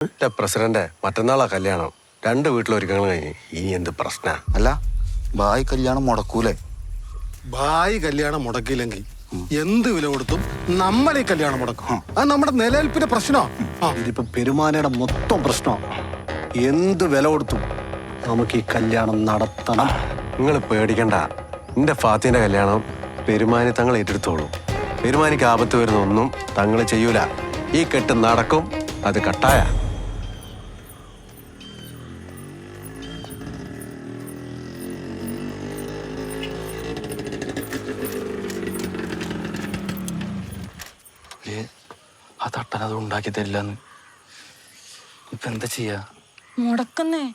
എന്റെ പ്രസിഡന്റ് മറ്റന്നാളാ കല്യാണം. രണ്ട് വീട്ടിലൊരുക്കങ്ങൾ കഴിഞ്ഞ് ഇനി എന്ത് പ്രശ്ന? അല്ല ഭായി കല്യാണം മുടക്കൂലേ? ഭായി കല്യാണം മുടക്കിയില്ലെങ്കിൽ എന്ത് വില കൊടുത്തും നമ്മളെ കല്യാണം മുടക്കും. അത് നമ്മുടെ നിലനിൽപ്പിന്റെ പ്രശ്നമാണ് ആ. ഇതിപ്പോ പെരുമാനയുടെ മൊത്തം പ്രശ്നമാണ് എന്ത് വില കൊടുത്തും നമുക്ക് ഈ കല്യാണം നടത്തണം. നിങ്ങൾ പേടിക്കണ്ട. എന്റെ ഫാത്തിന്റെ കല്യാണം പെരുമാനി തങ്ങൾ ഏറ്റെടുത്തോളൂ. പെരുമാനിക്ക് ആപത്ത് വരുന്ന ഒന്നും തങ്ങൾ ചെയ്യൂല. ഈ കെട്ട് നടക്കും അത് കട്ടായ. അത് ഉണ്ടാക്കി തരില്ലെന്ന്. ഇപ്പൊ എന്താ ചെയ്യാ? മുടക്കുന്നേ.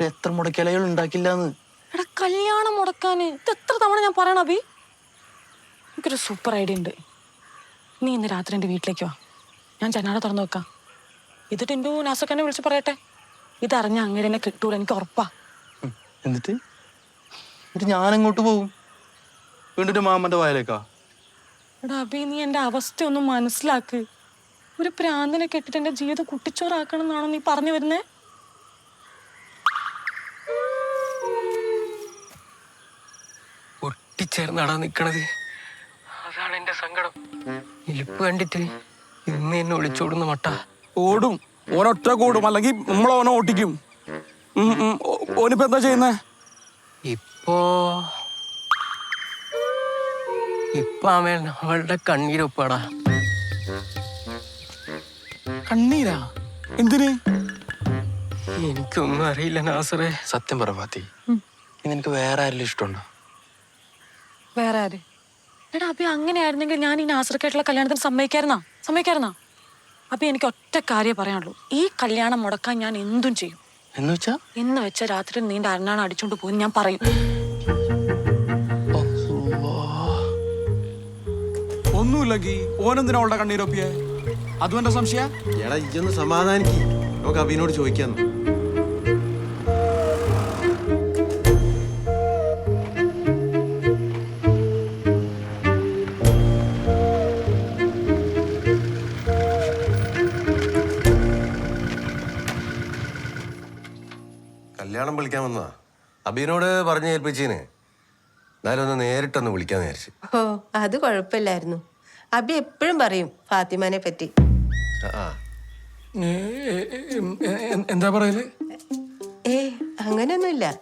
എത്ര മുടക്കിയാലും ഉണ്ടാക്കില്ലാന്ന്. എടാ കല്യാണം മുടക്കാന്. ഇത് എത്ര തവണ ഞാൻ പറയണ അഭി? എനിക്കൊരു സൂപ്പർ ഐഡിയ ഉണ്ട്. നീ ഇന്ന് രാത്രി എന്റെ വീട്ടിലേക്ക് വാ. ഞാൻ ജനാട തുറന്നു വെക്കാം. ഇത് ടിൻഡു നാസൊക്കെ വിളിച്ച് പറയട്ടെ? ഇതറിഞ്ഞ അങ്ങനെ എന്നെ കിട്ടൂല എനിക്ക് ഉറപ്പാ. എന്നിട്ട്? എന്നിട്ട് ഞാൻ അങ്ങോട്ട് പോകും വീണ്ടും മാമന്റെ വായലേക്കാ? എടാ അഭി നീ എന്റെ അവസ്ഥ ഒന്ന് മനസ്സിലാക്ക്. ഒരു പ്രാന്തിനെ കെട്ടിട്ട് എന്റെ ജീവിതം കുട്ടിച്ചോറാക്കണം എന്നാണോ നീ പറഞ്ഞു വരുന്നേ? ഒട്ടിച്ചേർന്നാടാ നിക്കണത്. അതാണ് എന്റെ സങ്കടം. ഇലിപ്പ് കണ്ടിട്ട് ഇന്ന് എന്നെ ഒളിച്ചോടുന്ന മട്ട. ഓടും. ഓനൊറ്റ കൂടും. അല്ലെങ്കിൽ നമ്മൾ ഓനെ ഓട്ടിക്കും. ഓനിപ്പോ എന്താ ചെയ്യുന്നേ? ഇപ്പോ ഇപ്പൊ അവൻ അവളുടെ കണ്ണീരൊപ്പാടാ. കണ്ണീരാ? എന്തിന്? എനിക്കൊന്നും അറിയില്ല നാസറെ. സത്യം പറ ഫാത്തി. നിനക്ക് വേറെ ആരെങ്കിലും ഇഷ്ടമുണ്ടോ? വേറെ ആര്? എടാ അപ്പൊ അങ്ങനെയായിരുന്നെങ്കിൽ ഞാൻ ഈ നാസർക്കായിട്ടുള്ള കല്യാണത്തിന് സമ്മതിക്കായിരുന്നാ? സമ്മതിക്കായിരുന്നാ? അഭി എനിക്ക് ഒറ്റ കാര്യം പറയാനുള്ളൂ. ഈ കല്യാണം മുടക്കാൻ ഞാൻ എന്തും ചെയ്യും. എന്ന് വെച്ചാ? എന്ന് വെച്ച രാത്രി നീണ്ട അരണാണ് അടിച്ചോണ്ട് പോയി ഞാൻ പറയും. ഒന്നുമില്ലെങ്കിൽ ഓനെന്തിനാ അവളുടെ കണ്ണീരൊപ്പിയെ? അതും എന്റെ സംശയ? എടാ ഇജൊന്ന് സമാധാനിക്ക്. നമുക്ക് അഭിനോട് ചോദിക്കാന്ന്. കല്യാണം വിളിക്കാൻ വന്ന അബീനോട് പറഞ്ഞു ഏൽപ്പിച്ചീന്. എന്നാലും ഒന്ന് നേരിട്ടൊന്ന് വിളിക്കാന്ന് വിചാരിച്ചു. ഓ അത് കുഴപ്പമില്ലായിരുന്നു. അബി എപ്പോഴും പറയും ഫാത്തിമാനെ പറ്റി. എന്താ പറയൽ? ഏ അങ്ങനെയൊന്നുമില്ല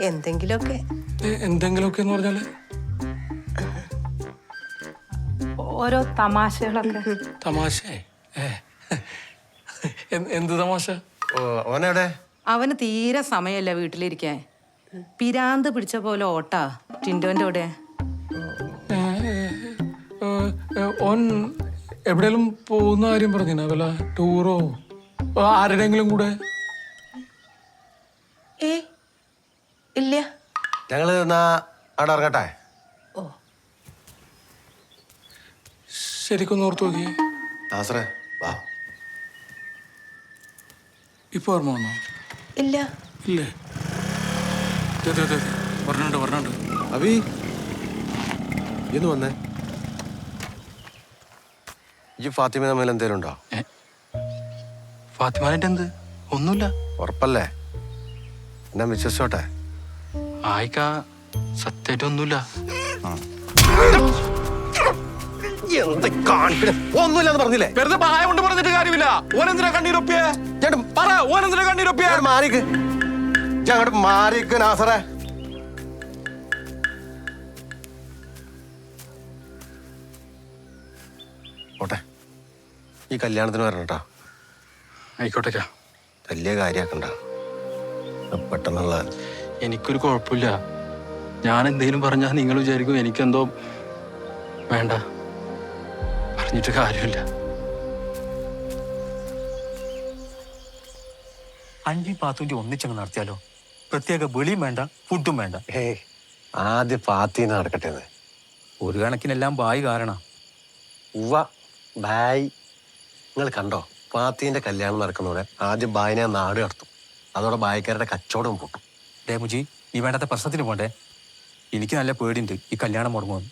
എന്തെങ്കിലുമൊക്കെ. എന്തെങ്കിലുമൊക്കെ എന്ന് പറഞ്ഞാൽ? ഓരോ തമാശകളൊക്കെ. തമാശേ. എന്ത്- തമാശ? ഓനെവിടെ? അവന് തീരെ സമയമല്ല വീട്ടിലിരിക്കാൻ. പിരാന്ത് പിടിച്ച പോലെ ഓട്ടാ ടിൻഡോന്റെ കൂടെ. ഓൻ എവിടെയെങ്കിലും പോകുന്ന കാര്യം പറഞ്ഞിനാ? വല്ല ടൂറോ? ആരുടെയെങ്കിലും കൂടെ? ഏ ഇല്ല. ഞങ്ങൾ എന്നാ അവിടെ ഇറങ്ങട്ടെ? ശരിക്കൊന്ന് ഓർത്ത് നോക്കിയേ. നാസറേ വാ. ഇപ്പൊ ഓർമ്മ വന്നോ? ഇല്ല. ഇല്ലേ? ദേ, ദേ, ദേ, ദേ. പറഞ്ഞിട്ടുണ്ട് പറഞ്ഞിട്ടുണ്ട് അബി ഇന്ന് വന്നേ. ഈ ഫാത്തിമ തമ്മിൽ എന്തേലും ഉണ്ടോ ഫാത്തിമാനായിട്ട് എന്ത്? ഒന്നുമില്ല. ഉറപ്പല്ലേ? എന്നാ വിശ്വസിച്ചോട്ടെ. ആയിക്ക സത്യമായിട്ട് ഒന്നുമില്ല. പറഞ്ഞില്ലേ? വെറുതെ പായ കൊണ്ട് പറഞ്ഞിട്ട് കാര്യമില്ല. ഓനെന്തിനാ കണ്ണീരൊപ്പിയെ? ചേട്ടൻ പറ ഓനെന്തിനാ കണ്ണീരൊപ്പിയെ? അങ്ങോട്ട് മാറിക്ക്. ഇജ്ജ് അങ്ങോട്ട് മാറിക്ക് നാസറേ. ഓട്ടെ ഈ കല്യാണത്തിന് വരണം കേട്ടോ ആയിക്കോട്ടേക്കാ. വലിയ കാര്യാക്കണ്ട. പെട്ടെന്നുള്ള എനിക്കൊരു കുഴപ്പമില്ല. ഞാൻ എന്തെങ്കിലും പറഞ്ഞാൽ നിങ്ങൾ വിചാരിക്കും എനിക്കെന്തോ വേണ്ട. പറഞ്ഞിട്ട് കാര്യമില്ല. അഞ്ചി പാത്തൂറ്റി ഒന്നിച്ചങ്ങ് നടത്തിയാലോ? പ്രത്യേക വെളിയും വേണ്ട ഫുഡും വേണ്ട. ഏ ആദ്യ പാത്തി നടക്കട്ടെ ഒരു കണക്കിനെല്ലാം ബായി കാരണം. ഉവ്വ ബായ്. നിങ്ങൾ കണ്ടോ? പാത്തീന്റെ കല്യാണം നടക്കുന്നതോടെ ആദ്യം ബായനെ നാട് കടത്തും. അതോടെ ബായക്കാരുടെ കച്ചവടം പൊട്ടും. ഡേ മുജി ഈ വേണ്ടാത്ത പ്രശ്നത്തിന് പോണ്ടേ? എനിക്ക് നല്ല പേടിയുണ്ട് ഈ കല്യാണം മുടങ്ങുമെന്ന്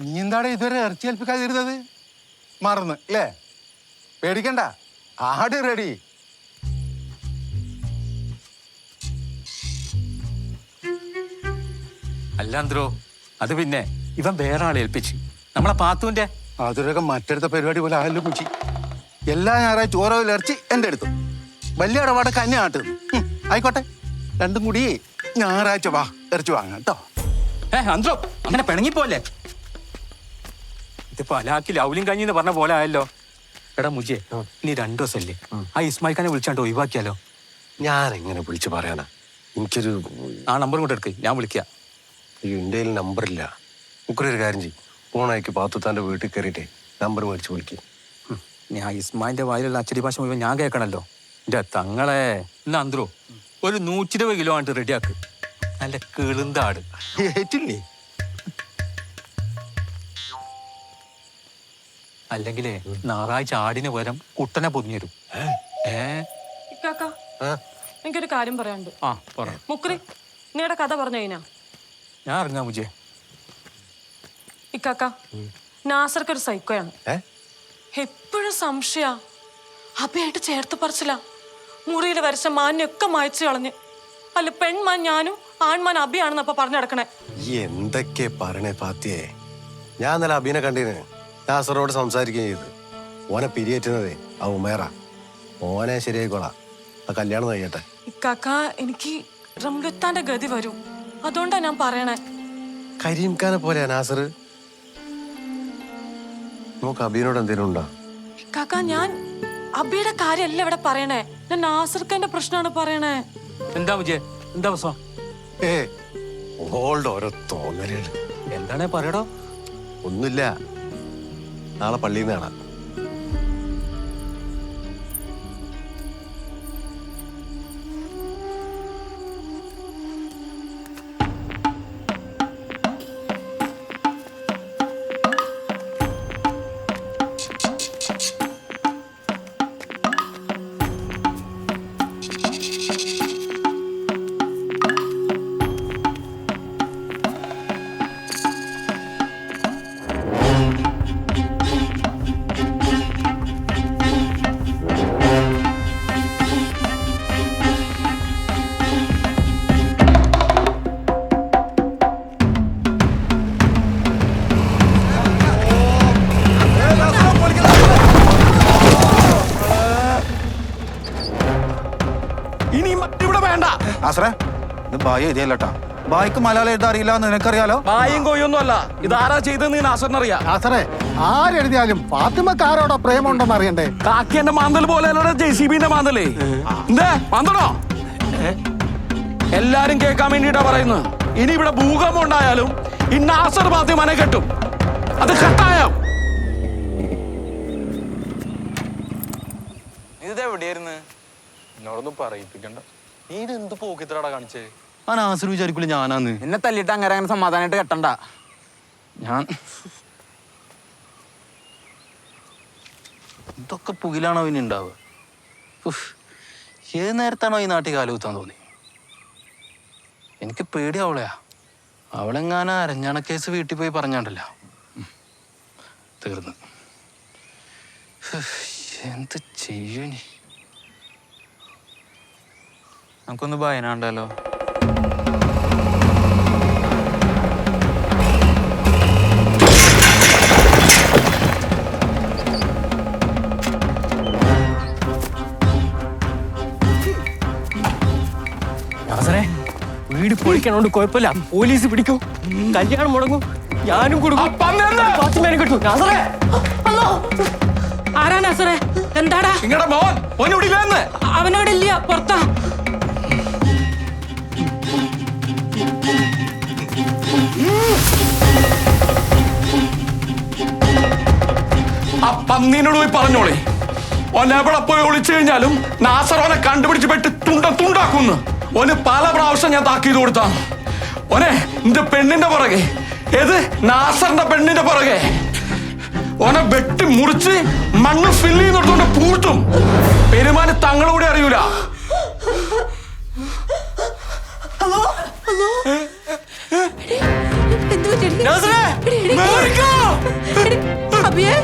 നീ എന്താണ് ഇതുവരെ ഇറച്ചി ഏൽപ്പിക്കാതിരുന്നത്? മറന്ന് അല്ലേ? പേടിക്കണ്ട ആട് റെഡി. അല്ലാന്ത്രോ അത് പിന്നെ ഇവൻ വേറെ ആളെ ഏൽപ്പിച്ച്. നമ്മളെ പാത്തുവിന്റെ അതൊരൊക്കെ മറ്റടുത്ത പരിപാടി പോലെ ആയല്ലോ കുച്ചി എല്ലാ ഞായറാഴ്ച ഓരോ ഇറച്ചി എന്റെ അടുത്തു. വലിയ ഇടപാടൊക്കെ അന്നെ ആട്ടുന്നു ആയിക്കോട്ടെ. രണ്ടും കൂടി ഞായറാഴ്ച വാ ഇറച്ചി വാങ്ങാം കേട്ടോ. ഏ അന്ത്രോ അങ്ങനെ പിണങ്ങിപ്പോലെ ഇതിപ്പോ അലാക്കി ലൗലിയും കഞ്ഞി എന്ന് പറഞ്ഞ പോലെ ആയല്ലോ. എടാ മുജിയെ നീ രണ്ടു ദിവസമല്ലേ? ആ. ഇസ്മായിൽ ഖാനെ വിളിച്ചാണ്ട് ഒഴിവാക്കിയാലോ? ഞാൻ എങ്ങനെ വിളിച്ചു പറയാനാ? എനിക്കൊരു ആ നമ്പർ കൊണ്ട് എടുക്ക് ഞാൻ വിളിക്കാം. അയ്യോ എന്റെ കയ്യിൽ നമ്പറില്ല. മുക്കൊരു കാര്യം ചെയ്യും. ഫോണയക്ക് പാത്തുത്താന്റെ വീട്ടിൽ കയറിയിട്ടേ നമ്പർ മേടിച്ച് വിളിക്കും. ഞാൻ ഇസ്മായിന്റെ വായിലുള്ള അച്ചടി ഭാഷ മുഴുവൻ ഞാൻ കേൾക്കണല്ലോ. എന്റെ തങ്ങളെ എന്നാ അന്ത്രോ ഒരു നൂറ്റി ഇരുപത് കിലോ ആണ്ട് റെഡിയാക്ക്. നല്ല കിളുന്താട്. ഏറ്റില്ലേ? അല്ലെങ്കിലേ ഞായറാഴ്ച ആടിന് പകരം കുട്ടനെ പൊതിഞ്ഞു തരും ഏ? ഇക്കാക്ക എനിക്കൊരു കാര്യം പറയാനുണ്ട്. ആ പറ. മുക്രി നിങ്ങളുടെ കഥ പറഞ്ഞു കഴിഞ്ഞാ? ഞാൻ അറിഞ്ഞാ മുജേ. ഇക്കാക്ക നാസർക്ക് ഒരു സൈക്കോയാണ് എപ്പോഴും സംശയ. അഭയായിട്ട് ചേർത്ത് പറിച്ചില്ല മുറിയിൽ വരച്ച മാനൊക്കെ മായച്ചു കളഞ്ഞ്. അല്ല പെൺമാൻ ഞാനും ആൺമാൻ അഭിയാണെന്ന് അപ്പൊ പറഞ്ഞു നടക്കണേ. എന്തൊക്കെ പറയണേ പാത്തിയെ. ഞാൻ ഇന്നലെ അഭിനെ കണ്ടിന്. നാസറോട് സംസാരിക്കുകയും ചെയ്ത്. ഓനെ പിരിയേറ്റുന്നതേ ആ ഉമേറ. ഓനെ ശരിയായിക്കോളാം. ആ കല്യാണം കഴിയട്ടെ. ഇക്കാക്ക എനിക്ക് റംലുത്താന്റെ ഗതി വരും. അതുകൊണ്ടാ ഞാൻ പറയണേ. കരീം ഖാനെ പോലെയാ നാസർ നമുക്ക് അബീനോട് എന്തെങ്കിലും ഉണ്ടോ? കാക്ക ഞാൻ അബിയുടെ കാര്യമല്ല ഇവിടെ പറയണേ. ഞാൻ നാസർക്കന്റെ പ്രശ്നമാണ് പറയണേ. എന്താ വിജയ എന്താ പ്രശ്നം? ഏ ഓൾഡ് ഓരോ തോന്നലുകൾ എന്താണേ പറയടോ? ഒന്നുമില്ല. നാളെ പള്ളിയിൽ നിന്ന് കാണാം. ആശ്രേ ഇത് ബായി എഴുതിയല്ലോട്ടാ. ബായിക്ക് മലയാളം എഴുതാൻ അറിയില്ല എന്ന് നിനക്കറിയാലോ? ബായും കൊയ്യൊന്നും അല്ല. ഇതാരാ ചെയ്തെന്ന് നാസറിനറിയാം. നാസറേ ആരെഴുതിയാലും ഫാത്തിമക്ക് ആരോടോ പ്രേമുണ്ടെന്ന് അറിയണ്ടേ? കാക്കേന്റെ മാന്തൽ പോലെ ജെ സി ബിന്റെ മാന്തലേ. എന്തേ മാന്തണോ എല്ലാരും കേൾക്കാൻ വേണ്ടിട്ടാ പറയുന്നത്. ഇനി ഇവിടെ ഭൂകമ്പം ഉണ്ടായാലും ഈ നാസർ ഫാത്തിമനെ കെട്ടും. അത് കെട്ടായോ? ഇതെവിടെയായിരുന്നു? എന്നോടൊന്നും പറയിപ്പിക്കണ്ട. നീ ഇത് എന്ത് പോക്കിത്തരാടാ കാണിച്ചേ? ആ നാസർ വിചാരിക്കൂല ഞാനാന്ന്. എന്നെ തല്ലിട്ട് അങ്ങനെ അങ്ങനെ സമാധാനമായിട്ട് കെട്ടണ്ട. ഞാൻ ഇതൊക്കെ പുകിലാണോ ഇനി ഉണ്ടാവുക? ഉഫ്. ഏത് നേരത്താണോ ഈ നാട്ടിൽ കാലുകുത്താൻ തോന്നി എനിക്ക് പേടി അവളെയാ അവളെങ്ങാനും അരഞ്ഞാണ കേസ് വീട്ടിൽ പോയി പറഞ്ഞാണ്ടല്ലോ. ഉം. തീർന്ന്. ഉഫ്. എന്ത് ചെയ്യൂ നീ നമുക്കൊന്ന് ഭയനാണ്ടല്ലോ വീട് പൊളിക്കണോണ്ട് കുഴപ്പമില്ല. പോലീസ് പിടിക്കൂ. കല്യാണം മുടങ്ങും. ഞാനും കൊടുക്കും. ഫാത്തിമേനെ കിട്ടും നാസറേ. ആരാ നാസറേ? എന്താടാ? നിങ്ങളുടെ മോൻ. അവനോട് ഇല്ല. പുറത്താ. ആ പന്നീനോട് പോയി പറഞ്ഞോളെ. ഒനെവിടെ പോയി ഒളിച്ചു കഴിഞ്ഞാലും നാസർ കണ്ടുപിടിച്ച് പെട്ട് തുണ്ട തുണ്ടാക്കുന്നു. ഓന് പല പ്രാവശ്യം ഞാൻ താക്കീത് കൊടുത്താണ് ഓനെ നിന്റെ പെണ്ണിന്റെ പുറകെ. ഏത്? നാസറിന്റെ പെണ്ണിന്റെ പുറകെ. ഓനെ വെട്ടി മുറിച്ച് മണ്ണ് ഫില്ല് ചെയ്യുന്നിടത്തോണ്ട് പൂട്ടും പെരുമാന് തങ്ങളൂടെ അറിയൂല. എന്ത് പറ്റി? അഭിയേ.